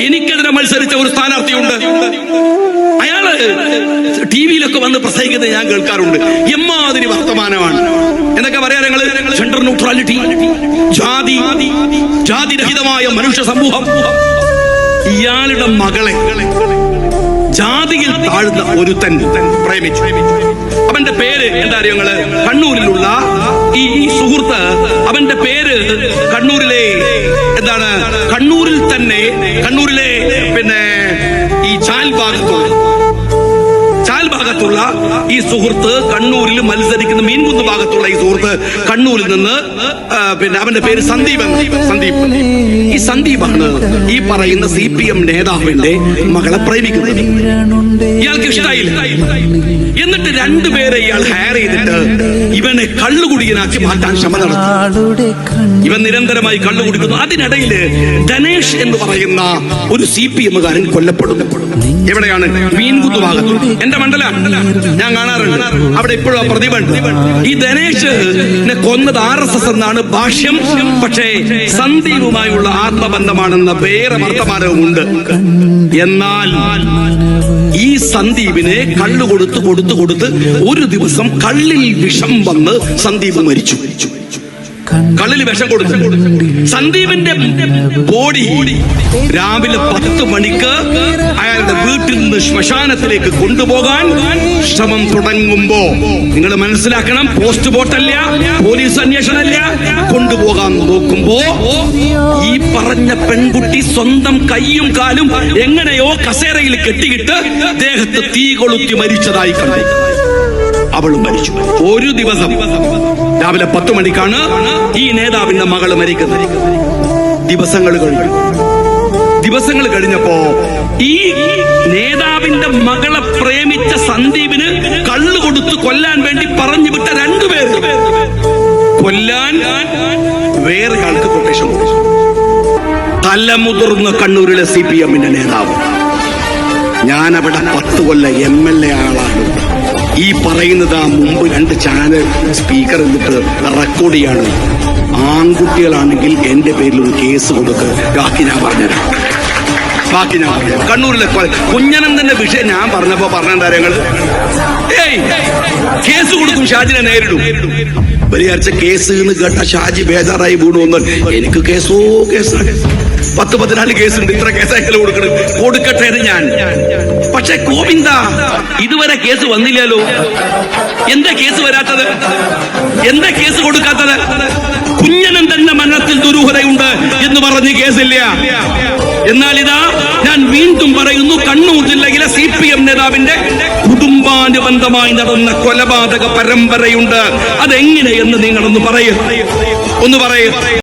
എനിക്കെതിരെ മത്സരിച്ച ഒരു സ്ഥാനാർത്ഥിയുണ്ട്. അയാൾ ടി വിയിലൊക്കെ വന്ന് പ്രസംഗിക്കുന്നത് ഞാൻ കേൾക്കാറുണ്ട്. എമ്മാതിരി വർത്തമാനമാണ്. എന്നൊക്കെ പറയാ ഞങ്ങൾ? ജെൻഡർ ന്യൂട്രാലിറ്റി ജാതി ജാതിരഹിതമായ മനുഷ്യ സമൂഹം. ഇയാളുടെ മകളെ ജാതിയിൽ താഴ്ന്ന ഒരുത്തൻ പ്രേമിച്ചു. അവന്റെ പേര് എന്താ അറിയോ കണ്ണൂരിലുള്ള ഈ സുഹൃത്ത് അവന്റെ പേര് കണ്ണൂരിലെ എന്താണ്? കണ്ണൂരിൽ തന്നെ കണ്ണൂരിലെ പിന്നെ ഈ ചാൽ ഭാഗത്തുള്ള ചാൽ ഭാഗത്തുള്ള ഈ സുഹൃത്ത് കണ്ണൂരിൽ മത്സരിക്കുന്ന മീൻകുന്ന് ഭാഗത്തുള്ള ഈ സുഹൃത്ത് കണ്ണൂരിൽ നിന്ന് പിന്നെ അവന്റെ പേര് സന്ദീപ്. സന്ദീപ്. ഈ സന്ദീപാണ് ഈ പറയുന്ന സി പി എം നേതാവിന്റെ മകളെ പ്രേമിക്കുന്നത്. ഇയാൾക്ക് ഇഷ്ടായില്ല. എന്നിട്ട് രണ്ടുപേരെ ഇയാൾ ഹയർ ചെയ്തിട്ട് ഇവനെ കള്ളുകുടിയനാക്കി മാറ്റാൻ ശ്രമം നടത്തി. ഇവൻ നിരന്തരമായി കള്ളു കുടിക്കുന്നു അതിനിടയിൽ ധനേഷ് എന്ന് പറയുന്ന ഒരു സി പി എമ്മുകാരൻ കൊല്ലപ്പെടുന്നു. എവിടെയാണ്? മീൻകുത്തു ഭാഗത്ത്. എന്റെ മണ്ഡല ഞാൻ കാണാറുണ്ട്. അവിടെ ഇപ്പോഴും ആ ഈ ധനേഷ് കൊന്നത് ആർ എസ് എസ് എന്നാണ് ഭാഷ്യം. പക്ഷേ സന്ദീപുമായുള്ള ആത്മബന്ധമാണെന്ന വേറെ വർത്തമാനവും ഉണ്ട് എന്നാൽ സന്ദീപിനെ കള്ളു കൊടുത്ത് കൊടുത്ത് കൊടുത്ത് ഒരു ദിവസം കള്ളിൽ വിഷം വന്ന് സന്ദീപ് മരിച്ചു. കള്ളിൽ വിഷം കൊടുത്തു സന്ദീപിന്റെ ബോഡി രാവിലെ പത്ത് മണിക്ക് അയാളുടെ വീട്ടിൽ നിന്ന് ശ്മശാനത്തിലേക്ക് കൊണ്ടുപോകാൻ ശ്രമം തുടങ്ങുമ്പോ നിങ്ങൾ മനസ്സിലാക്കണം പോസ്റ്റ് ബോട്ടല്ല പോലീസ് അന്വേഷണമല്ല കൊണ്ടുപോകാൻ നോക്കുമ്പോ പറഞ്ഞ പെൺകുട്ടി സ്വന്തം കൈയും കാലും എങ്ങനെയോ കസേരയിൽ കെട്ടിയിട്ട് ദേഹത്ത് തീ കൊളുത്തി മരിച്ചതായി കണ്ടു. അവളും മരിച്ചു. ഒരു ദിവസം രാവിലെ പത്ത് മണിക്കാണ് ഈ നേതാവിന്റെ മകൾ മരിക്കുന്നത്. ദിവസങ്ങൾ കഴിഞ്ഞു. ദിവസങ്ങൾ കഴിഞ്ഞപ്പോ ഈ നേതാവിന്റെ മകളെ പ്രേമിച്ച സന്ദീപിന് കള്ളു കൊടുത്ത് കൊല്ലാൻ വേണ്ടി പറഞ്ഞു വിട്ട രണ്ടുപേർ കൊല്ലാൻ വേറെ ആൾക്ക് കൊട്ടേഷൻ കൊടുത്തു തലമുതിർന്ന കണ്ണൂരിലെ സി പി എമ്മിന്റെ നേതാവ്. ഞാനവിടെ പത്ത് കൊല്ല എം എൽ എ ആളാണ്. ഈ പറയുന്നത് ആ മുമ്പ് രണ്ട് ചാനൽ സ്പീക്കർ എന്നിട്ട് റെക്കോർഡ് ചെയ്യാണ്. ആൺകുട്ടികളാണെങ്കിൽ എന്റെ പേരിൽ ഒരു കേസ് കൊടുക്ക്. ബാക്കി ഞാൻ പറഞ്ഞുതരാം. ബാക്കി ഞാൻ പറഞ്ഞു കണ്ണൂരിലെ കുഞ്ഞനന്തന്റെ വിഷയം ഞാൻ പറഞ്ഞപ്പോ പറഞ്ഞ കാര്യങ്ങൾ ഏയ്! ഷാജിനെ നേരിടും. വിചാരിച്ച കേസ് എന്ന് കേട്ട ഷാജി ബേജാറായി വീണു വന്നു എനിക്ക് കേസോ കേസാണ്. പത്ത് പതിനാല് കേസുണ്ട്. ഇത്ര കേസായാലും കൊടുക്കണം. കൊടുക്കട്ടെ ഞാൻ. പക്ഷെ ഗോവിന്ദ ഇതുവരെ കേസ് വന്നില്ലല്ലോ. എന്താ കേസ് വരാത്തത്? എന്താ കേസ് കൊടുക്കാത്തത്? കുഞ്ഞനന്ദന്റെ മരണത്തിൽ ദുരൂഹതയുണ്ട് എന്ന് പറഞ്ഞ് കേസില്ല. എന്നാൽ ഇതാ വീണ്ടും പറയുന്നു കണ്ണൂർ ജില്ലയിലെ സി പി എം നേതാവിന്റെ കുടുംബാനുബന്ധമായി നടന്ന കൊലപാതക പരമ്പരയുണ്ട്. അതെങ്ങനെയെന്ന് നിങ്ങളൊന്ന് പറയൂ. ഒന്ന് പറയൂ.